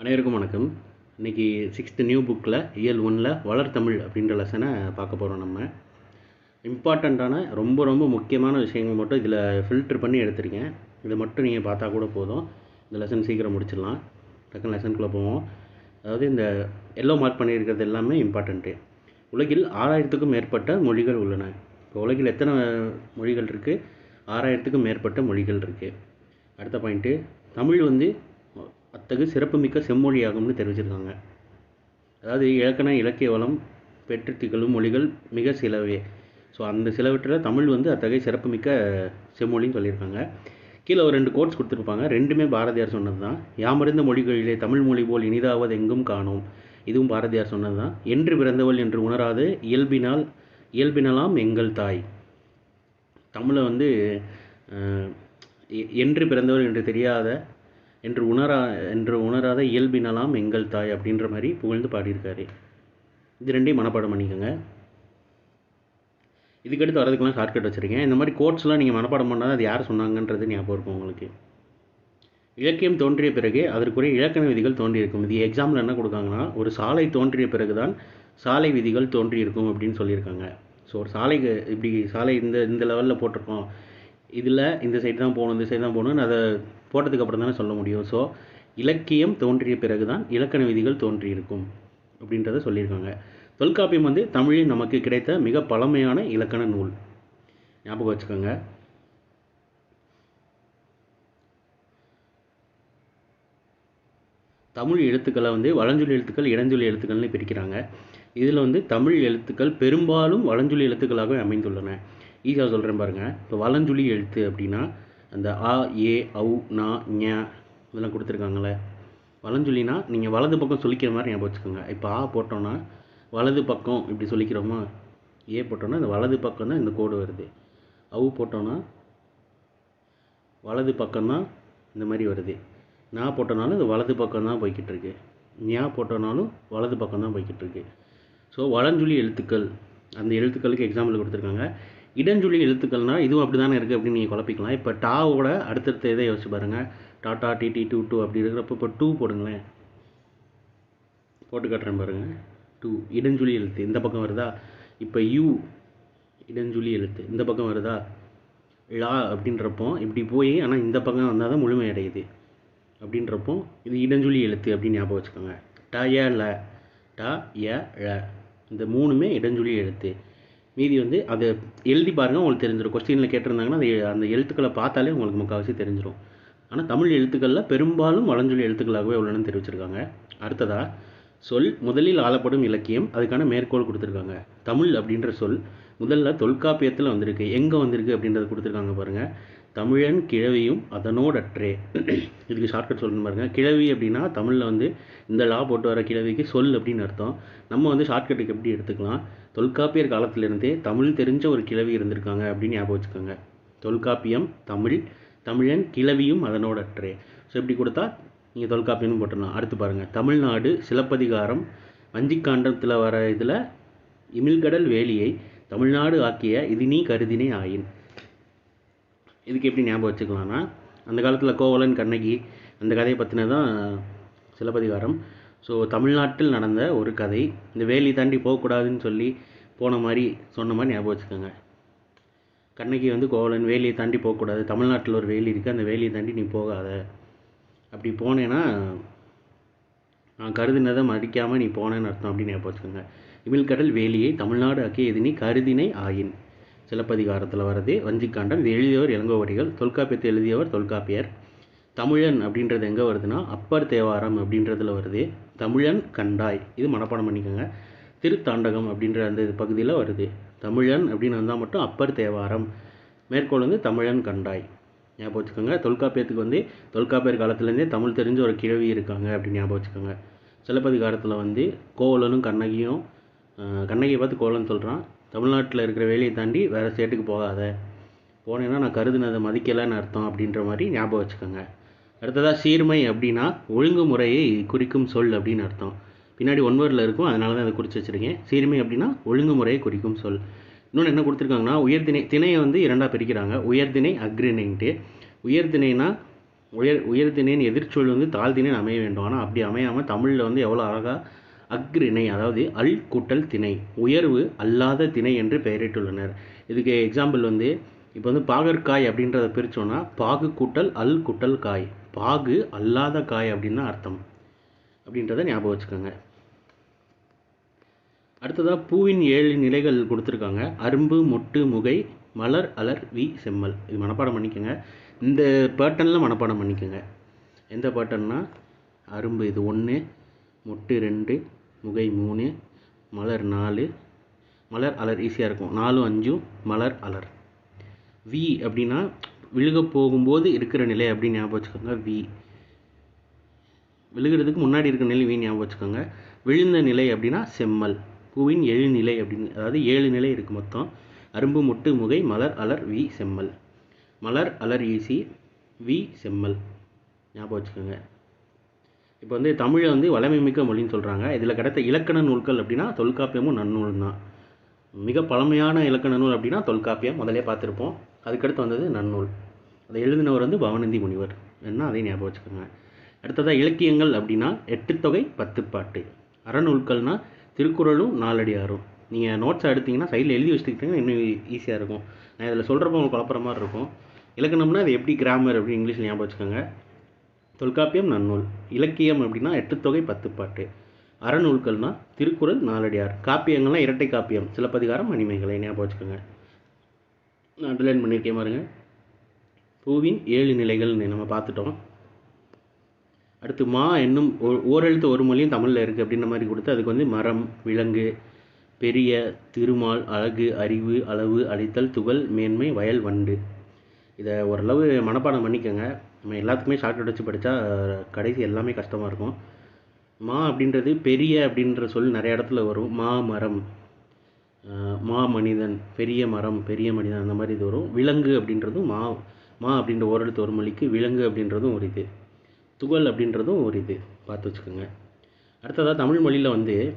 அனைவருக்கும் வணக்கம். இன்றைக்கி சிக்ஸ்த்து நியூ புக்கில் இயல் ஒன்றில் வளர்த்தமிழ் அப்படின்ற லெசனை பார்க்க போகிறோம் நம்ம. இம்பார்ட்டண்ட்டான ரொம்ப ரொம்ப முக்கியமான விஷயங்கள் மட்டும் இதில் ஃபில்டர் பண்ணி எடுத்திருக்கேன். இதை மட்டும் நீங்கள் பார்த்தா கூட போதும். இந்த லெசன் சீக்கிரம் முடிச்சிடலாம். டக்குன்னு லெசனுக்குள்ளே போவோம். அதாவது இந்த எல்லோ மார்க் பண்ணியிருக்கிறது எல்லாமே இம்பார்ட்டண்ட்டு உலகில் ஆறாயிரத்துக்கும் மேற்பட்ட மொழிகள் உள்ளன. இப்போ உலகில் எத்தனை மொழிகள் இருக்குது ஆறாயிரத்துக்கும் மேற்பட்ட மொழிகள் இருக்குது அடுத்த பாயிண்ட்டு தமிழ் வந்து அத்தகு சிறப்புமிக்க செம்மொழியாகும்னு தெரிவிச்சிருக்காங்க அதாவது இலக்கண இலக்கிய வளம் பெற்று திகழும் மொழிகள் மிக சிலவே. ஸோ அந்த சிலவற்றில் தமிழ் வந்து அத்தகைய சிறப்புமிக்க செம்மொழின்னு சொல்லியிருக்காங்க. கீழே ஒரு ரெண்டு கோட்ஸ் கொடுத்துருப்பாங்க. ரெண்டுமே பாரதியார் சொன்னது தான் யாமறிந்த மொழிகளிலே தமிழ் மொழி போல் இனிதாவது எங்கும் காணோம். இதுவும் பாரதியார் சொன்னது தான் என்று பிறந்தவள் என்று உணராது இயல்பினால் இயல்பினலாம் எங்கள் தாய். தமிழை வந்து என்று பிறந்தவள் என்று தெரியாத என்று உணரா என்று உணராத இயல்பினலாம் எங்கள் தாய் அப்படின்ற மாதிரி புகழ்ந்து பாடியிருக்காரு. இது ரெண்டையும் மனப்பாடம் பண்ணிக்கோங்க. இதுக்கடுத்து வரதுக்கெல்லாம் ஷார்ட்கட் வச்சுருக்கேன். இந்த மாதிரி கோட்ஸ்லாம் நீங்கள் மனப்பாடம் பண்ணால் அது யார் சொன்னாங்கன்றது ஞாபகம் இருக்கும் உங்களுக்கு. இலக்கியம் தோன்றிய பிறகு அதற்குரிய இலக்கண விதிகள் தோன்றியிருக்கும். இது எக்ஸாம்பிள் என்ன கொடுக்காங்கன்னா ஒரு சாலை தோன்றிய பிறகு தான் சாலை விதிகள் தோன்றியிருக்கும் அப்படின்னு சொல்லியிருக்காங்க. ஸோ ஒரு சாலைக்கு இப்படி சாலை இந்த இந்த லெவலில் போட்டிருக்கோம். இதில் இந்த சைடு தான் போகணும் இந்த சைடு தான் போகணும்னு அதை போட்டதுக்கு அப்புறம் தானே சொல்ல முடியும். ஸோ இலக்கியம் தோன்றிய பிறகு தான் இலக்கண விதிகள் தோன்றியிருக்கும் அப்படின்றத சொல்லியிருக்காங்க. தொல்காப்பியம் வந்து தமிழில் நமக்கு கிடைத்த மிக பழமையான இலக்கண நூல். ஞாபகம் வச்சுக்கோங்க. தமிழ் எழுத்துக்களை வந்து வளஞ்சொலி எழுத்துக்கள் இடஞ்சொலி எழுத்துக்கள்னு பிரிக்கிறாங்க. இதில் வந்து தமிழ் எழுத்துக்கள் பெரும்பாலும் வளஞ்சொலி எழுத்துக்களாகவே அமைந்துள்ளன. ஈஸியாக சொல்கிறேன் பாருங்கள் இப்போ வளஞ்சொலி எழுத்து அப்படின்னா அந்த ஆ ஏ ஔ நா ஞ இதெல்லாம் கொடுத்துருக்காங்களே வளஞ்சொல்லினா நீங்கள் வலது பக்கம் சொல்லிக்கிற மாதிரி ஞாபகம் வச்சுக்கோங்க. இப்போ ஆ போட்டோன்னா வலது பக்கம் இப்படி சொல்லிக்கிறோமா? ஏ போட்டோன்னா இந்த வலது பக்கம் தான் இந்த கோடு வருது. அவு போட்டோன்னா வலது பக்கம்தான் இந்த மாதிரி வருது. நான் போட்டோனாலும் இந்த வலது பக்கம் தான் போய்கிட்டு இருக்கு ஞா போட்டோனாலும் வலது பக்கம் தான் போய்கிட்டு இருக்கு ஸோ வளஞ்சொலி எழுத்துக்கள். அந்த எழுத்துக்களுக்கு எக்ஸாம்பிள் கொடுத்துருக்காங்க. இடஞ்சொலி எழுத்துக்கள்னால் இதுவும் அப்படி தானே இருக்குது அப்படின்னு நீங்கள் குழப்பிக்கலாம். இப்போ டாவோட அடுத்தடுத்த இதை யோசிச்சு பாருங்கள் டாட்டா டிடி டூ டூ அப்படி இருக்கிறப்ப இப்போ டூ போடுங்களேன். போட்டு காட்டுறேன் பாருங்கள் டூ. இடஞ்சொலி எழுத்து. இந்த பக்கம் வருதா? இப்போ யூ. இடஞ்சொலி எழுத்து. இந்த பக்கம் வருதா? லா அப்படின்றப்போ இப்படி போய் ஆனால் இந்த பக்கம் வந்தால் தான் முழுமை அடையுது. அப்படின்றப்போ இது இடஞ்சொலி எழுத்து அப்படின்னு ஞாபகம் வச்சுக்கோங்க. ட ய ல. ட ய ழ. இந்த மூணுமே இடஞ்சொலி எழுத்து. மீதி வந்து அதை எழுதி பாருங்கள் உங்களுக்கு தெரிஞ்சிடும் கொஸ்டினில் கேட்டிருந்தாங்கன்னா அதை அந்த எழுத்துக்களை பார்த்தாலே உங்களுக்கு முக்கால்வாசி தெரிஞ்சிடும் ஆனால் தமிழ் எழுத்துக்களில் பெரும்பாலும் வளஞ்சொலி எழுத்துக்களாகவே உள்ளனன்னு தெரிவிச்சிருக்காங்க. அடுத்ததா சொல் முதலில் ஆளப்படும் இலக்கியம் அதுக்கான மேற்கோள் கொடுத்துருக்காங்க. தமிழ் அப்படின்ற சொல் முதல்ல தொல்காப்பியத்தில் வந்திருக்கு. எங்கே வந்திருக்கு அப்படின்றத கொடுத்துருக்காங்க பாருங்கள் தமிழன் கிழவியும் அதனோடற்றே. இதுக்கு ஷார்ட்கட் சொல்லணும் பாருங்க. கிழவி அப்படின்னா தமிழில் வந்து இந்த லா போட்டு வர கிழவிக்கு சொல் அப்படின்னு அர்த்தம். நம்ம வந்து ஷார்ட்கட்டுக்கு எப்படி எடுத்துக்கலாம்? தொல்காப்பியர் காலத்திலிருந்தே தமிழ் தெரிஞ்ச ஒரு கிழவி இருந்திருக்காங்க அப்படின்னு ஞாபகம் வச்சுக்கோங்க. தொல்காப்பியம் தமிழ் தமிழன் கிழவியும் அதனோடற்றே. ஸோ இப்படி கொடுத்தா நீங்கள் தொல்காப்பியம்னு போட்டுடலாம். அடுத்து பாருங்கள் தமிழ்நாடு சிலப்பதிகாரம் வஞ்சிக்காண்டத்தில் வர இதில் இமிழ்கடல் வேலியை தமிழ்நாடு ஆக்கிய இது நீ கருதினே ஆயின். இதுக்கு எப்படி ஞாபகம் வச்சுக்கலாம்னா அந்த காலத்தில் கோவலன் கண்ணகி அந்த கதையை பற்றின தான் சிலப்பதிகாரம். ஸோ தமிழ்நாட்டில் நடந்த ஒரு கதை இந்த வேலி தாண்டி போகக்கூடாதுன்னு சொல்லி போன மாதிரி சொன்ன மாதிரி ஞாபகம் வச்சுக்கோங்க. கண்ணகி வந்து கோவலன் வேலியை தாண்டி போகக்கூடாது. தமிழ்நாட்டில் ஒரு வேலி இருக்குது அந்த வேலியை தாண்டி நீ போகாத. அப்படி போனேன்னா நான் கருதினதை மதிக்காமல் நீ போனேன்னு அர்த்தம் அப்படின்னு ஞாபகம் வச்சுக்கோங்க. இமிழ்கடல் வேலியை தமிழ்நாடு ஆக்கிய எதினி நீ கருதினை ஆயின். சிலப்பதிகாரத்தில் வருது வஞ்சிக்காண்டம் இது எழுதியவர் இளங்கோவடிகள் தொல்காப்பியத்தை எழுதியவர் தொல்காப்பியர். தமிழன் அப்படின்றது எங்கே வருதுன்னா அப்பர் தேவாரம் அப்படின்றதுல வருது. தமிழன் கண்டாய் இது மனப்பாடம் பண்ணிக்கோங்க. திருத்தாண்டகம் அப்படின்ற அந்த பகுதியில் வருது. தமிழன் அப்படின்னு வந்தால் மட்டும் அப்பர் தேவாரம். மேற்கோள் வந்து தமிழன் கண்டாய். ஞாபகம் வச்சுக்கோங்க. தொல்காப்பியத்துக்கு வந்து தொல்காப்பியர் காலத்துலேருந்தே தமிழ் தெரிஞ்ச ஒரு கிழவி இருக்காங்க அப்படின்னு ஞாபகம் வச்சுக்கோங்க. சிலப்பதிகாரத்தில் வந்து கோவலனும் கண்ணகியும் கண்ணகியை பார்த்து கோவலன் சொல்கிறான் தமிழ்நாட்டில் இருக்கிற வேலையை தாண்டி வேறு ஸ்டேட்டுக்கு போகாத. போனேன்னா நான் கருதுனதை மதிக்கலைன்னு அர்த்தம் அப்படின்ற மாதிரி ஞாபகம் வச்சுக்கோங்க. அடுத்ததாக சீர்மை அப்படின்னா ஒழுங்குமுறையை குறிக்கும் சொல் அப்படின்னு அர்த்தம். பின்னாடி ஒன் வேர்டில் இருக்கும் அதனால தான் அதை குறித்து வச்சுருக்கேன். சீர்மை அப்படின்னா ஒழுங்குமுறையை குறிக்கும் சொல். இன்னொன்று என்ன கொடுத்துருக்காங்கன்னா உயர்திணை திணையை வந்து இரண்டாக பிரிக்கிறாங்க. உயர்திணை அக்ரிணைன்ட்டு உயர்திணைனா உயர் உயர்திணைன்னு எதிர்ச்சொல் வந்து தாழ்திணைன்னு அமைய வேண்டும். ஆனால் அப்படி அமையாமல் தமிழில் வந்து எவ்வளோ அழகாக அக்ரிணை அதாவது அல் கூட்டல் திணை உயர்வு அல்லாத திணை என்று பெயரிட்டுள்ளனர். இதுக்கு எக்ஸாம்பிள் வந்து இப்போ வந்து பாகற்காய் அப்படின்றத பிரித்தோன்னா பாகு கூட்டல் அல் கூட்டல் காய். பாகு அல்லாத காய் அப்படின்னு அர்த்தம். அப்படின்றத ஞாபகம் வச்சுக்கோங்க. அடுத்ததாக பூவின் ஏழு நிலைகள் கொடுத்துருக்காங்க. அரும்பு மொட்டு முகை மலர் அலர் வி செம்மல். இது மனப்பாடம் பண்ணிக்கோங்க. இந்த பேட்டர்னில் மனப்பாடம் பண்ணிக்கோங்க. எந்த பேட்டர்னா அரும்பு இது ஒன்று மொட்டு ரெண்டு முகை மூணு மலர் நாலு. மலர் அலர் ஈஸியாக இருக்கும். நாலும் அஞ்சும் மலர் அலர். வி அப்படின்னா விழுக போகும்போது இருக்கிற நிலை அப்படின்னு ஞாபகம் வச்சுக்கோங்க. வி விழுகிறதுக்கு முன்னாடி இருக்கிற நிலை வி ஞாபகம் வச்சுக்கோங்க. விழுந்த நிலை அப்படின்னா செம்மல். பூவின் ஏழு நிலை அப்படின்னு அதாவது ஏழு நிலை இருக்குது மொத்தம். அரும்பு முட்டு முகை மலர் அலர் வி செம்மல். மலர் அலர் ஈசி வி செம்மல். ஞாபகம் வச்சுக்கோங்க. இப்போ வந்து தமிழை வந்து வளமை மிக்க மொழின்னு சொல்கிறாங்க இதில் கிடைத்த இலக்கண நூல்கள் அப்படின்னா தொல்காப்பியமும் நன்னூல் தான். மிக பழமையான இலக்கண நூல் அப்படின்னா தொல்காப்பியம். முதலே பார்த்துருப்போம். அதுக்கடுத்து வந்தது நன்னூல். அதை எழுதினவர் வந்து பவனந்தி முனிவர். என்ன அதை ஞாபகம் வச்சுக்கோங்க. அடுத்ததாக இலக்கியங்கள் அப்படின்னா எட்டு தொகை பத்து பாட்டு. அறநூல்கள்னால் திருக்குறளும் நாலடியாரும் நீங்கள் நோட்ஸை எடுத்தீங்கன்னா சைடில் எழுதி வச்சுக்கிட்டீங்கன்னா இன்னும் ஈஸியாக இருக்கும். நான் இதில் சொல்கிறப்ப உங்களுக்கு குழப்பற மாதிரி இருக்கும். இலக்கணம்னா அது எப்படி கிராமர் அப்படின்னு இங்கிலீஷில் ஞாபகம் வச்சுக்கோங்க. தொல்காப்பியம் நன்னூல். இலக்கியம் அப்படின்னா எட்டுத்தொகை பத்து பாட்டு. அறநூல்கள்னால் திருக்குறள் நாலடியார். காப்பியங்கள்லாம் இரட்டை காப்பியம். சிலப்பதிகாரம் மணிமேகலை. ஞாபகம் வச்சுக்கோங்க. நான் அண்டர்லைன் பண்ணியிருக்கேன் பாருங்கள் பூவின் ஏழு நிலைகள்னு நம்ம பார்த்துட்டோம். அடுத்து மா என்னும் ஓ- ஓரெழுத்து ஒரு மொழியும் தமிழில் இருக்குது அப்படின்ற மாதிரி கொடுத்து அதுக்கு வந்து மரம் விலங்கு பெரிய திருமால் அழகு அறிவு அளவு அழித்தல் துகள் மேன்மை வயல் வண்டு. இதை ஓரளவு மனப்பாடம் பண்ணிக்கோங்க. நம்ம எல்லாத்துக்குமே ஷார்ட்கட் வச்சு படித்தா கடைசி எல்லாமே கஷ்டமாக இருக்கும். மா அப்படின்றது பெரிய அப்படின்ற சொல் நிறைய இடத்துல வரும். மா மரம் மா மனிதன் பெரிய மரம் பெரிய மனிதன் அந்த மாதிரி இது வரும். விலங்கு அப்படின்றதும் மா மா அப்படின்ற ஓரெழுத்து ஒரு மொழிக்கு விலங்கு அப்படின்றதும் ஒரு இது. துகள் அப்படின்றதும் ஒரு இது. பார்த்து வச்சுக்கோங்க. அடுத்ததாக தமிழ் மொழியில் வந்து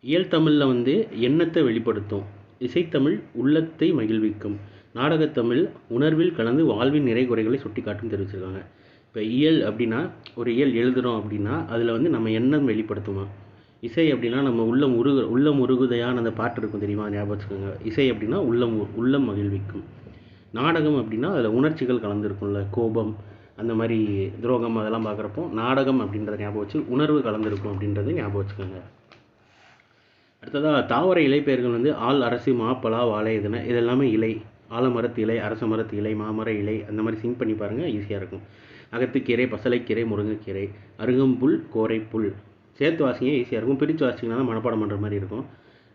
இயல் தமிழில் வந்து எண்ணத்தை வெளிப்படுத்தும். இசைத்தமிழ் உள்ளத்தை மகிழ்விக்கும். நாடகத்தமிழ் உணர்வில் கலந்து வாழ்வின் நிறை குறைகளை சுட்டிக்காட்டும் தெரிவிச்சிருக்காங்க. இப்போ இயல் அப்படின்னா ஒரு இயல் எழுதுகிறோம் அப்படின்னா அதில் வந்து நம்ம எண்ணம் வெளிப்படுத்துவோம் இசை அப்படின்னா நம்ம உள்ளம் உருகு உள்ளம் உருகுதையான அந்த பாட்டு இருக்கும் தெரியுமா? ஞாபகம் வச்சுக்கோங்க. இசை அப்படின்னா உள்ளம் உள்ளம் மகிழ்விக்கும். நாடகம் அப்படின்னா அதில் உணர்ச்சிகள் கலந்துருக்கும்ல. கோபம் அந்த மாதிரி துரோகம் அதெல்லாம் பார்க்குறப்போ நாடகம் அப்படின்றத ஞாபகம் வச்சு உணர்வு கலந்துருக்கும் அப்படின்றது ஞாபகம் வச்சுக்கோங்க. அடுத்ததாக தாவர இலைப்பெயர்கள் வந்து ஆள் அரசி மாப்பலா வாழை இதுன இதெல்லாமே இலை. ஆலமரத்து இலை அரச மரத்து இலை மாமர இலை அந்த மாதிரி சிங்க் பண்ணி பாருங்கள் ஈஸியாக இருக்கும். அகத்துக்கீரை பசலைக்கீரை முருங்கைக்கீரை அருகம்புல் கோரைப்புல். சேர்த்து வாசிங்க ஈஸியாக இருக்கும். பிரித்து வாசிங்கன்னா மனப்பாடம் பண்ணுற மாதிரி இருக்கும்.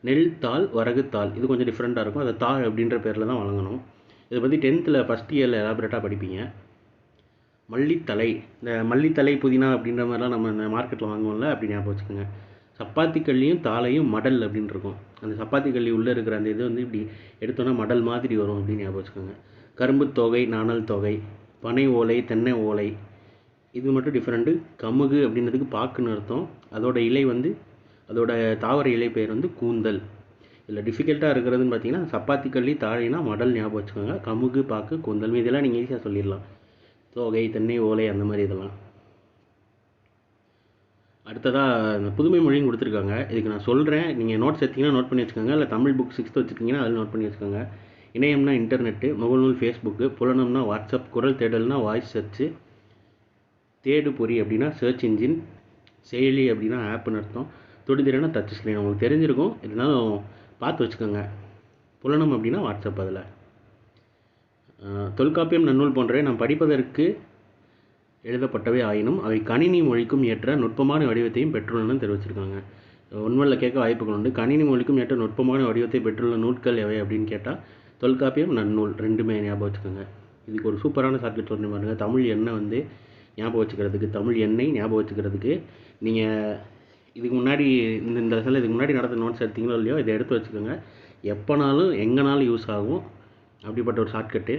நெல் தாள் வரகு தாள். இது கொஞ்சம் டிஃப்ரெண்ட்டாக இருக்கும். அதை தாள் அப்படின்ற பேரில் தான் வழங்கணும். இதை பற்றி டென்த்தில் ஃபஸ்ட் இயரில் எலாபரேட்டாக படிப்பீங்க. மல்லித்தலை. இந்த மல்லித்தலை புதினா அப்படின்ற மாதிரிலாம் நம்ம இந்த மார்க்கெட்டில் வாங்குவோம்ல அப்படி ஞாபகம் வச்சுக்கோங்க. சப்பாத்தி கல்லியும் தாளையும் மடல் அப்படின்னு இருக்கும். அந்த சப்பாத்தி கல்லி உள்ளே இருக்கிற அந்த இது வந்து இப்படி எடுத்தோன்னா மடல் மாதிரி வரும் அப்படின்னு ஞாபகம் வச்சுக்கோங்க. கரும்பு தொகை நாணல் தொகை பனை ஓலை தென்னை ஓலை இது மட்டும் டிஃப்ரெண்ட்டு கமுகு அப்படின்றதுக்கு பாக்குன்னு அர்த்தம். அதோட இலை வந்து அதோட தாவர இலை பெயர் வந்து கூந்தல். இதில் டிஃபிகல்ட்டாக இருக்கிறதுன்னு பார்த்தீங்கன்னா சப்பாத்தி கள்ளி தாழைனா மடல் ஞாபகம் வச்சுக்கோங்க. கமுகு பாக்கு கூந்தல். இதெல்லாம் நீங்கள் ஈஸியாக சொல்லிடலாம். தோகை தென்னை ஓலை அந்த மாதிரி இதெல்லாம். அடுத்ததாக இந்த புதுமை மொழியும் கொடுத்துருக்காங்க. இதுக்கு நான் சொல்கிறேன் நீங்கள் நோட்ஸ் எடுத்தீங்கன்னா நோட் பண்ணி வச்சுக்கோங்க. இல்லை தமிழ் புக் சிக்ஸ்த்து வச்சுருக்கீங்கன்னா அதில் நோட் பண்ணி வச்சுக்கோங்க. இணையம்னா இன்டர்நெட்டு முகநூல் ஃபேஸ்புக்கு புலனம்னா வாட்ஸ்அப் குரல் தேடல்னா வாய்ஸ் சர்ச்சு தேடு பொறி அப்படின்னா சர்ச் இன்ஜின் செயலி அப்படின்னா ஆப்னு அர்த்தம். தொடுதிறனா டச் ஸ்க்ரீன் உங்களுக்கு தெரிஞ்சிருக்கும். இருந்தாலும் பார்த்து வச்சுக்கோங்க. புலனம் அப்படின்னா வாட்ஸ்அப் அதில். தொல்காப்பியம் நன்னூல் போன்றவை நாம் படிப்பதற்கு எழுதப்பட்டவை ஆயினும் அவை கணினி மொழிக்கும் ஏற்ற நுட்பமான வடிவத்தையும் பெற்றுள்ளன தெரிவிச்சிருக்காங்க. உண்மையில் கேட்க வாய்ப்புகள் உண்டு. கணினி மொழிக்கும் ஏற்ற நுட்பமான வடிவத்தை பெற்றுள்ள நூட்கள் எவை அப்படின்னு கேட்டால் தொல்காப்பியம் நன்னூல் ரெண்டுமே ஞாபகம் வச்சுக்கோங்க. இதுக்கு ஒரு சூப்பரான ஷார்ட்கட் சொல்லி பாருங்கள் தமிழ் எண்ணெய் வந்து ஞாபகம் வச்சுக்கிறதுக்கு தமிழ் எண்ணெய் ஞாபகம் வச்சுக்கிறதுக்கு நீங்கள் இதுக்கு முன்னாடி இந்த இந்த லெசனில் இதுக்கு முன்னாடி நடந்த நோட்ஸ் எடுத்தீங்களோ இல்லையோ இதை எடுத்து வச்சுக்கோங்க. எப்போனாலும் எங்கேனாலும் யூஸ் ஆகும். அப்படிப்பட்ட ஒரு ஷார்ட்கட்டு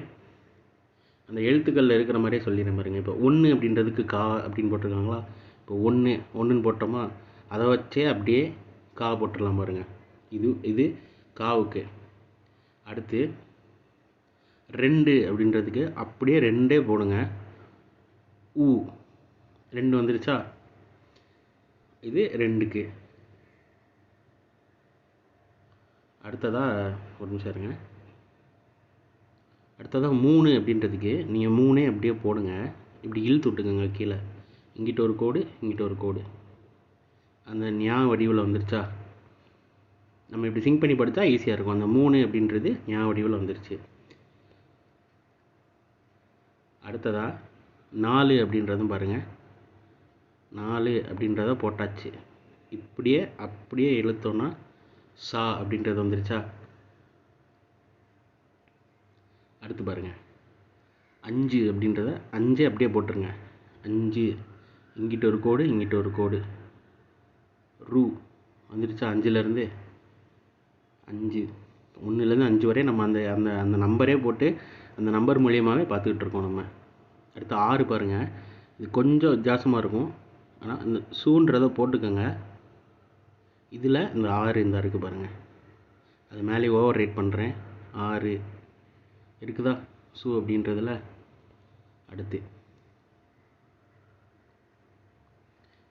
அந்த எழுத்துக்களில் இருக்கிற மாதிரியே சொல்லிடுறேன் பாருங்க. இப்போ ஒன்று அப்படின்றதுக்கு கா அப்படின்னு போட்டிருக்காங்களா? இப்போ ஒன்று ஒன்றுன்னு போட்டோமா? அதை வச்சே அப்படியே கா போட்டுடலாம் பாருங்கள் இது இது காவுக்கு. அடுத்து ரெண்டு அப்படின்றதுக்கு அப்படியே ரெண்டே போடுங்க. ஊ. ரெண்டு வந்துருச்சா? இது ரெண்டுக்கு. அடுத்ததாக ஒரு நிமிஷம் இருங்க. அடுத்ததாக மூணு அப்படின்றதுக்கு நீங்கள் மூணே அப்படியே போடுங்க. இப்படி இழுத்து விட்டுக்கோங்க கீழே. இங்கிட்ட ஒரு கோடு இங்கிட்ட ஒரு கோடு. அந்த ஞா வடிவில் வந்துருச்சா? நம்ம இப்படி சிங்க் பண்ணி படித்தா ஈஸியாக இருக்கும். அந்த மூணு அப்படின்றது ஞா வடிவில் வந்துருச்சு. அடுத்ததாக நாலு அப்படின்றதும் பாருங்கள் நாலு அப்படின்றத போட்டாச்சு. இப்படியே அப்படியே இழுத்தோன்னா சா அப்படின்றது வந்துருச்சா? அடுத்து பாருங்கள் அஞ்சு அப்படின்றத அஞ்சே அப்படியே போட்டுருங்க. அஞ்சு. இங்கிட்ட ஒரு கோடு இங்கிட்ட ஒரு கோடு. ரூ. வந்துருச்சா அஞ்சுலேருந்து? அஞ்சு. ஒன்றுலேருந்து அஞ்சு வரையும் நம்ம அந்த அந்த அந்த நம்பரே போட்டு அந்த நம்பர் மூலியமாகவே பார்த்துக்கிட்டு இருக்கோம் நம்ம. அடுத்து ஆறு பாருங்கள் இது கொஞ்சம் வித்தியாசமாக இருக்கும். ஆனால் இந்த சூன்றதை போட்டுக்கோங்க. இதில் இந்த ஆறு இந்த இருக்குது பாருங்கள் அது மேலே ஓவர் ரேட் பண்ணுறேன் ஆறு. இருக்குதா ஸோ அப்படின்றதுல அடுத்து.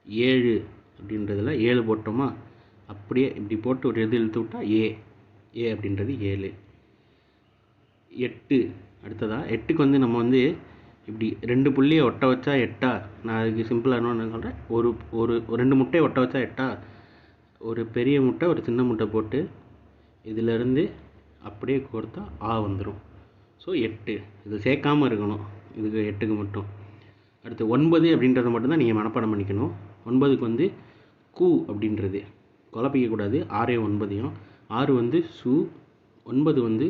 ஏழு அப்படின்றதுல ஏழு போட்டோமா? அப்படியே இப்படி போட்டு ஒரு எது இழுத்து விட்டால் ஏ. ஏ அப்படின்றது ஏழு. எட்டு அடுத்ததா? எட்டுக்கு வந்து நம்ம வந்து இப்படி ரெண்டு புள்ளியை ஒட்ட வச்சா எட்டா? நான் அதுக்கு சிம்பிளாக என்ன சொல்கிறேன் ஒரு ஒரு ஒரு ரெண்டு முட்டையை ஒட்ட வச்சா எட்டா? ஒரு பெரிய முட்டை ஒரு சின்ன முட்டை போட்டு இதிலேருந்து அப்படியே கொடுத்தா ஆ வந்துடும் ஸோ எட்டு. இது சேர்க்காம இருக்கணும். இதுக்கு எட்டுக்கு மட்டும். அடுத்து ஒன்பது அப்படின்றத மட்டும்தான் நீங்கள் மனப்பாடம் பண்ணிக்கணும். ஒன்பதுக்கு வந்து கூ அப்படின்றது. குழப்பிக்கக்கூடாது ஆறே ஒன்பதையும். ஆறு வந்து சு ஒன்பது வந்து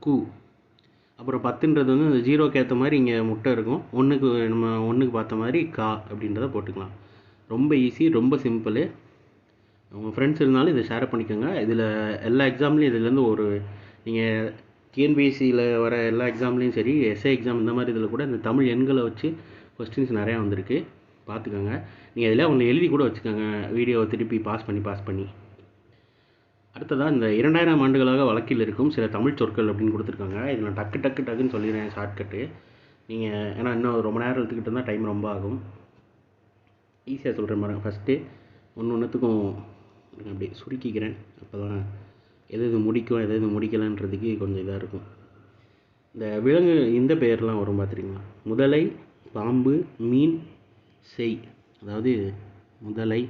கூ. அப்புறம் பத்துன்றது வந்து அந்த ஜீரோக்கு ஏற்ற மாதிரி இங்கே முட்டை இருக்கும். ஒன்றுக்கு நம்ம ஒன்றுக்கு பார்த்த மாதிரி கா அப்படின்றத போட்டுக்கலாம். ரொம்ப ஈஸி ரொம்ப சிம்பிளு. உங்கள் ஃப்ரெண்ட்ஸ் இருந்தாலும் இதை ஷேர் பண்ணிக்கோங்க. இதில் எல்லா எக்ஸாம்லேயும் இதுலேருந்து ஒரு நீங்கள் டிஎன்பிஎஸ்சியில் வர எல்லா எக்ஸாம்லேயும் சரி எஸ்ஏ எக்ஸாம் இந்த மாதிரி இதில் கூட இந்த தமிழ் எண்களை வச்சு கொஸ்டின்ஸ் நிறையா வந்திருக்கு. பார்த்துக்கோங்க. நீங்கள் இதில் ஒன்று எழுதி கூட வச்சுக்கோங்க. வீடியோவை திருப்பி பாஸ் பண்ணி பாஸ் பண்ணி. அடுத்ததாக இந்த இரண்டாயிரம் ஆண்டுகளாக வழக்கில் இருக்கும் சில தமிழ் சொற்கள் அப்படின்னு கொடுத்துருக்காங்க. இதில் நான் டக்கு டக்கு டக்குன்னு சொல்லிடுறேன் ஷார்ட்கட்டு நீங்கள் ஏன்னா இன்னும் ரொம்ப நேரம் எடுத்துக்கிட்டு இருந்தால் டைம் ரொம்ப ஆகும். ஈஸியாக சொல்கிறேன் பாருங்கள் ஃபஸ்ட்டு ஒன்று ஒன்றுத்துக்கும் அப்படி சுருக்கிக்கிறேன். அப்போ தான் எது எது முடிக்கும் எது எது முடிக்கலைன்றதுக்கு கொஞ்சம் இதாக இருக்கும். இந்த விலங்கு இந்த பெயர்லாம் வரும் பார்த்துருக்கீங்களா முதலை பாம்பு மீன் செய். அதாவது முதலை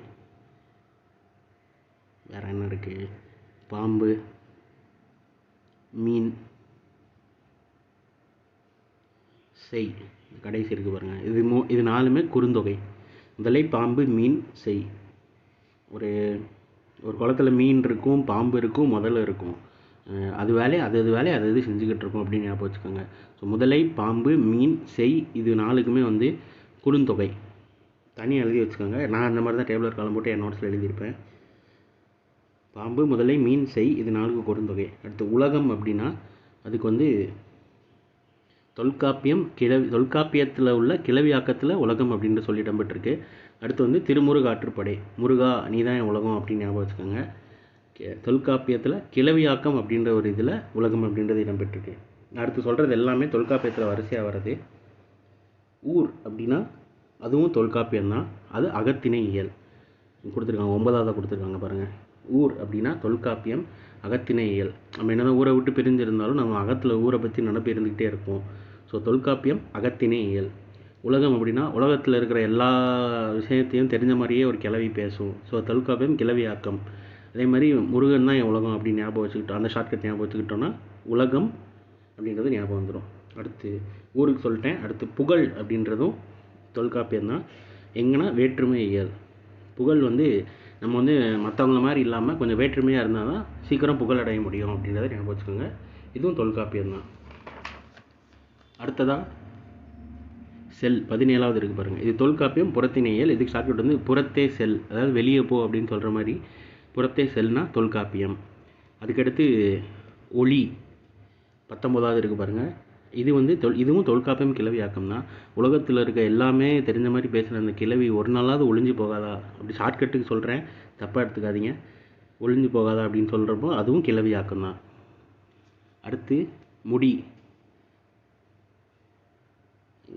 வேறு என்ன இருக்குது பாம்பு மீன் செய். கடைசி இருக்குது பாருங்கள் இது மூ இது நாலுமே குறுந்தொகை. முதலை பாம்பு மீன் செய். ஒரு ஒரு குளத்துல மீன் இருக்கும் பாம்பு இருக்கும் முதல்ல இருக்கும். அது வேலையை அது அது வேலையை அது இது செஞ்சுக்கிட்டு இருக்கும் அப்படின்னு ஞாபகம் வச்சுக்கோங்க. ஸோ முதலை பாம்பு மீன் செய் இது நாளுக்குமே வந்து குறுந்தொகை. தனியாக எழுதி வச்சுக்கோங்க. நான் அந்த மாதிரி தான் டேபிளர் காலம் போட்டு என் நோட்ஸில் எழுதியிருப்பேன். பாம்பு முதலை மீன் செய் இது நாளுக்கு குறுந்தொகை. அடுத்து உலகம் அப்படின்னா அதுக்கு வந்து தொல்காப்பியம் கிளவி தொல்காப்பியத்தில் உள்ள கிளவியாக்கத்தில் உலகம் அப்படின்ட்டு சொல்லி இடம்பெற்றிருக்கு. அடுத்து வந்து திருமுருகாற்றுப்படை. முருகா நீ தான் என் உலகம் அப்படின்னு ஞாபகம் வச்சுக்கோங்க. தொல்காப்பியத்தில் கிளவியாக்கம் அப்படின்ற ஒரு இதில் உலகம் அப்படின்றது இடம்பெற்றிருக்கு. அடுத்து சொல்கிறது எல்லாமே தொல்காப்பியத்தில் வரிசையாக வர்றது. ஊர் அப்படின்னா அதுவும் தொல்காப்பியம் தான் அது அகத்திணை இயல். கொடுத்துருக்காங்க ஒன்பதாவது கொடுத்துருக்காங்க பாருங்கள் ஊர் அப்படின்னா தொல்காப்பியம் அகத்திணை இயல். நம்ம என்னதான் ஊரை விட்டு பிரிஞ்சிருந்தாலும் நம்ம அகத்தில் ஊரை பற்றி நினப்பு இருந்துக்கிட்டே இருப்போம். ஸோ தொல்காப்பியம் அகத்திணை இயல். உலகம் அப்படின்னா உலகத்தில் இருக்கிற எல்லா விஷயத்தையும் தெரிஞ்ச மாதிரியே ஒரு கிளவி பேசும். ஸோ தொல்காப்பியம் கிளவியாக்கம். அதே மாதிரி முருகன் தான் என் உலகம் அப்படின்னு ஞாபகம் வச்சுக்கிட்டோம். அந்த ஷார்ட்கட் ஞாபகம் வச்சுக்கிட்டோம்னா உலகம் அப்படின்றது ஞாபகம் வந்துடும் அடுத்து ஊருக்கு சொல்லிட்டேன். அடுத்து புகழ் அப்படின்றதும் தொல்காப்பியம் தான். எங்கன்னா வேற்றுமை இயல். புகழ் வந்து நம்ம வந்து மற்றவங்கள மாதிரி இல்லாமல் கொஞ்சம் வேற்றுமையாக இருந்தால் தான் சீக்கிரம் புகழ் அடைய முடியும் அப்படின்றத ஞாபகம் வச்சுக்கோங்க. இதுவும் தொல்காப்பியம் தான். அடுத்ததாக செல் பதினேழாவது இருக்குது பாருங்கள் இது தொல்காப்பியம் புறத்திணையல் இதுக்கு ஷார்ட்கட் வந்து புறத்தே செல் அதாவது வெளியே போ அப்படின்னு சொல்கிற மாதிரி புறத்தே செல்னா தொல்காப்பியம். அதுக்கடுத்து ஒளி பத்தொம்போதாவது இருக்குது பாருங்கள் இது வந்து தொல் இதுவும் தொல்காப்பியம் கிளவியாக்கம் தான் உலகத்தில் இருக்க எல்லாமே தெரிஞ்ச மாதிரி பேசுகிற அந்த கிளவி ஒரு நாளாவது ஒளிஞ்சு போகாதா? அப்படி ஷார்ட்கட்டுக்கு சொல்கிறேன் தப்பாக எடுத்துக்காதீங்க. ஒளிஞ்சு போகாதா அப்படின்னு சொல்கிறப்போ அதுவும் கிளவியாக்கம் தான் அடுத்து முடி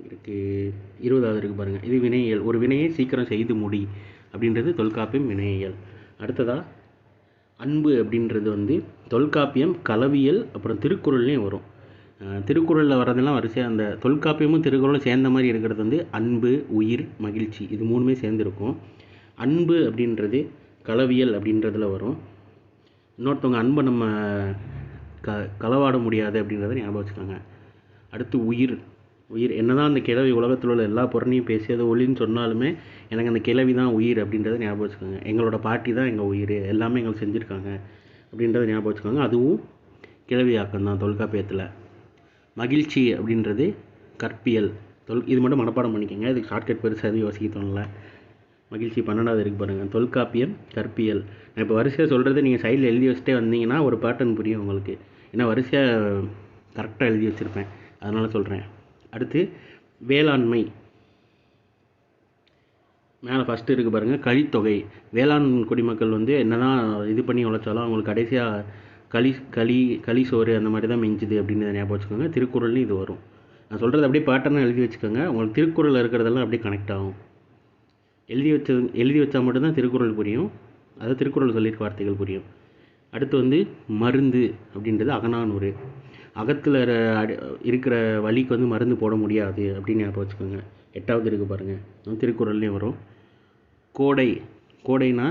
இருக்கு. இருபதாவது இருக்குது பாருங்கள் இது வினையியல். ஒரு வினையை சீக்கிரம் செய்து முடி அப்படின்றது தொல்காப்பியம் வினையியல். அடுத்ததாக அன்பு அப்படின்றது வந்து தொல்காப்பியம் களவியல் அப்புறம் திருக்குறள்லேயும் வரும். திருக்குறளில் வர்றதெல்லாம் வரிசையாக அந்த தொல்காப்பியமும் திருக்குறளும் சேர்ந்த மாதிரி இருக்கிறது வந்து அன்பு உயிர் மகிழ்ச்சி. இது மூணுமே சேர்ந்துருக்கும். அன்பு அப்படின்றது களவியல் அப்படின்றதுல வரும். இன்னொருத்தவங்க அன்பை நம்ம க களவாட முடியாது அப்படின்றத ஞாபகம் வச்சுக்கோங்க. அடுத்து உயிர். உயிர். என்னதான் அந்த கிழவி உலகத்தில் உள்ள எல்லா பொருளையும் பேசி அது ஒளின்னு சொன்னாலுமே எனக்கு அந்த கிழவி தான் உயிர் அப்படின்றத ஞாபகம் வச்சுக்கோங்க. எங்களோட பாட்டி தான் எங்கள் உயிர். எல்லாமே எங்களுக்கு செஞ்சுருக்காங்க அப்படின்றத ஞாபகம் வச்சுக்கோங்க. அதுவும் கிழவி ஆக்கம் தான் தொல்காப்பியத்தில். மகிழ்ச்சி அப்படின்றது கற்பியல். தொல் இது மட்டும் மனப்பாடம் பண்ணிக்கோங்க. இதுக்கு ஷார்ட்கட் பெருசாக எதுவும் யோசிக்க தோணல. மகிழ்ச்சி பன்னெண்டாவது இருக்கு பாருங்கள் தொல்காப்பியம் கற்பியல். நான் இப்போ வரிசையாக சொல்கிறது நீங்கள் சைடில் எழுதி வச்சுட்டே வந்தீங்கன்னா ஒரு பேட்டர்ன் புரியும் உங்களுக்கு. ஏன்னா வரிசையாக கரெக்டாக எழுதி வச்சுருப்பேன். அதனால் சொல்கிறேன் அடுத்து வேளாண்மை. மேலே ஃபஸ்ட்டு இருக்குது பாருங்கள் கழித்தொகை. வேளாண் குடிமக்கள் வந்து என்னதான் இது பண்ணி உழைச்சாலும் அவங்களுக்கு கடைசியாக களி களி களி சோறு அந்த மாதிரி தான் மிஞ்சுது அப்படின்னு ஞாபகம் வச்சுக்கோங்க. திருக்குறள்னு இது வரும். நான் சொல்கிறது அப்படியே பேட்டர்னாக எழுதி வச்சுக்கோங்க. உங்களுக்கு திருக்குறளில் இருக்கிறதெல்லாம் அப்படியே கனெக்ட் ஆகும். எழுதி வச்சது எழுதி வச்சா மட்டும்தான் திருக்குறள் புரியும். அது திருக்குறள் சொல்லியிருக்க வார்த்தைகள் புரியும். அடுத்து வந்து மருந்து அப்படின்றது அகநானூறு. அகத்தில் இருக்கிற வலிக்கு வந்து மருந்து போட முடியாது அப்படின்னு ஞாபகம் வச்சுக்கோங்க. எட்டாவது இருக்குது பாருங்கள் திருக்குறள்லேயும் வரும். கோடை கோடைனா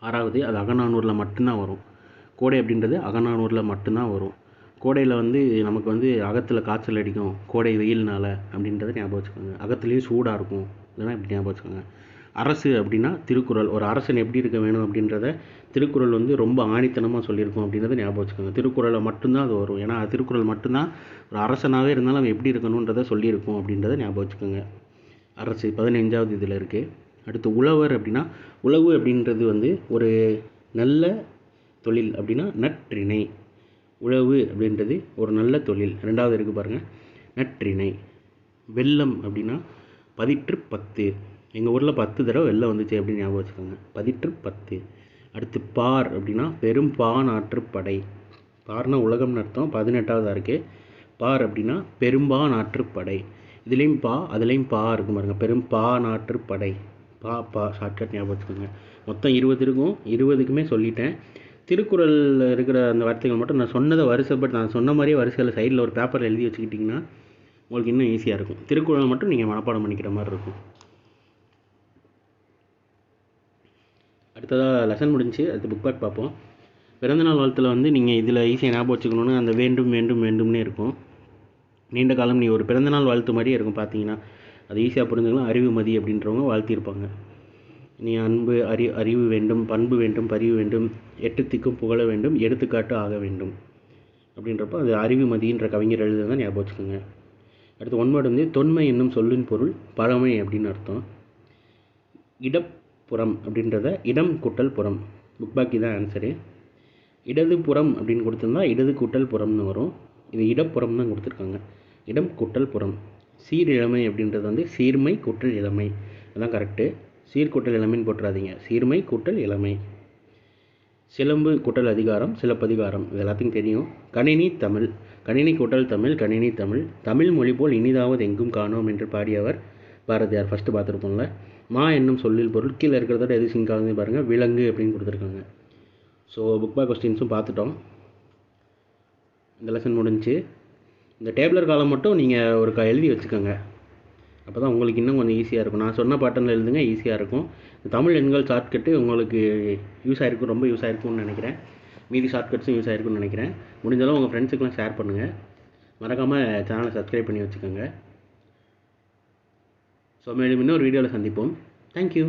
ஆறாவது அது அகநானூரில் மட்டும்தான் வரும். கோடை அப்படின்றது அகநானூரில் மட்டும்தான் வரும். கோடையில் வந்து நமக்கு வந்து அகத்தில் காய்ச்சல் அடிக்கும். கோடை வெயில்னால அப்படின்றத ஞாபகம் வச்சுக்கோங்க. அகத்துலேயும் சூடாக இருக்கும். இதெல்லாம் இப்படி ஞாபகம் வச்சுக்கோங்க. அரசு அப்படின்னா திருக்குறள். ஒரு அரசன் எப்படி இருக்க வேணும் அப்படின்றத திருக்குறள் வந்து ரொம்ப ஆணித்தனமாக சொல்லியிருக்கும் அப்படின்றத ஞாபகம் வச்சுக்கோங்க. திருக்குறளை மட்டும்தான் அது வரும். ஏன்னா திருக்குறள் மட்டும்தான் ஒரு அரசனாகவே இருந்தாலும் அவன் எப்படி இருக்கணுன்றத சொல்லியிருக்கும் அப்படின்றத ஞாபகம் வச்சுக்கோங்க. அரசு பதினஞ்சாவது இதில் இருக்குது அடுத்து உழவர் அப்படின்னா உழவு அப்படின்றது வந்து ஒரு நல்ல தொழில் அப்படின்னா நற்றிணை. உழவு அப்படின்றது ஒரு நல்ல தொழில். ரெண்டாவது இருக்குது பாருங்கள் நற்றிணை. வெள்ளம் அப்படின்னா பதிற்று பத்து. எங்கள் ஊரில் பத்து தடவை வெள்ளம் வந்துச்சு அப்படின்னு ஞாபகம் வச்சுக்கோங்க. பதிற்று பத்து. அடுத்து பார் அப்படின்னா பெரும் பாநாற்று படை பார்னா உலகம்னு அர்த்தம். பதினெட்டாவதாக இருக்குது பார் அப்படின்னா பெரும்பா நாற்று படை இதுலேயும் பா அதுலேயும் பா இருக்கும் பாருங்க. பெரும் பா நாற்று படை பா பா ஷார்ட்கட் ஞாபகம் வச்சுக்கோங்க. மொத்தம் இருபது இருக்கும். இருபதுக்குமே சொல்லிட்டேன். திருக்குறளில் இருக்கிற அந்த வார்த்தைகள் மட்டும் நான் சொன்னதை வரிசைப்பட்டு நான் சொன்ன மாதிரியே வரிசையில் சைடில் ஒரு பேப்பரில் எழுதி வச்சுக்கிட்டிங்கன்னா உங்களுக்கு இன்னும் ஈஸியாக இருக்கும். திருக்குறளை மட்டும் நீங்கள் மனப்பாடம் பண்ணிக்கிற மாதிரி இருக்கும். அடுத்ததாக லெசன் முடிஞ்சு அடுத்து புக் பேக் பார்ப்போம். பிறந்தநாள் வாழ்த்தில் வந்து நீங்கள் இதில் ஈஸியாக ஞாபகம் வச்சுக்கணும்னு அந்த வேண்டும் வேண்டும் வேண்டும்னே இருக்கும். நீண்ட காலம் நீ ஒரு பிறந்தநாள் வாழ்த்து மாதிரியே இருக்கும் பார்த்தீங்கன்னா அது ஈஸியாக புரிஞ்சுக்கலாம் அறிவு மதி அப்படின்றவங்க வாழ்த்தியிருப்பாங்க. நீ அன்பு அறி அறிவு வேண்டும் பண்பு வேண்டும் பரிவு வேண்டும் எட்டு திக்கும் புகழ வேண்டும் எடுத்துக்காட்டு ஆக வேண்டும். அப்படின்றப்போ அது அறிவு மதின்ற கவிஞர் எழுதுதான் ஞாபகம் வச்சுக்கோங்க. அடுத்து ஒன்பாடு வந்து தொன்மை என்னும் சொல்லின் பொருள் பழமை அப்படின்னு அர்த்தம். இடப் புறம் அப்படின்றத இடம் கூட்டல் புறம். புக் பாக்கி தான் ஆன்சரு இடது புறம் அப்படின்னு கொடுத்துருந்தா இடது கூட்டல் புறம்னு வரும். இது இடப்புறம் தான் கொடுத்துருக்காங்க. இடம் கூட்டல் புறம். சீர் இளமை அப்படின்றது வந்து சீர்மை கூட்டல் இளமை. அதான் கரெக்டு சீர்கூட்டல் இளமைன்னு போட்டுறாதீங்க. சீர்மை கூட்டல் இளமை. சிலம்பு கூட்டல் அதிகாரம் சிலப்பதிகாரம். இது எல்லாத்துக்கும் தெரியும். கணினி தமிழ். கணினி கூட்டல் தமிழ். கணினி தமிழ். தமிழ் மொழி போல் இனிதாவது எங்கும் காணோம் என்று பாடியவர் பாரதியார் ஃபஸ்ட்டு பார்த்துருப்போம்ல? மா என்னும் சொல்லில் பொருள் கீழே இருக்கிறதோட எது சிங்க் ஆகுதுன்னு பாருங்கள் விலங்கு அப்படின்னு கொடுத்துருக்காங்க. ஸோ புக் பேக் கொஸ்டின்ஸும் பார்த்துட்டோம். இந்த லெசன் முடிஞ்சு இந்த டேபிளர் காலம் மட்டும் நீங்கள் ஒரு க எழுதி வச்சுக்கோங்க. அப்போ தான் உங்களுக்கு இன்னும் கொஞ்சம் ஈஸியாக இருக்கும். நான் சொன்ன பாட்டனில் எழுதுங்க ஈஸியாக இருக்கும். தமிழ் எண்கள் ஷார்ட்கட்டு உங்களுக்கு யூஸ் ஆகிருக்கும் ரொம்ப யூஸ் ஆகிருக்கும்னு நினைக்கிறேன். மீதி ஷார்ட்கட்ஸும் யூஸ் ஆகிருக்கும்னு நினைக்கிறேன். முடிஞ்சளவு உங்கள் ஃப்ரெண்ட்ஸுக்கெலாம் ஷேர் பண்ணுங்கள் மறக்காமல் சேனலை சப்ஸ்கிரைப் பண்ணி வச்சுக்கோங்க. ஸோ மேலும் இன்னொரு வீடியோவில் சந்திப்போம். தேங்க்யூ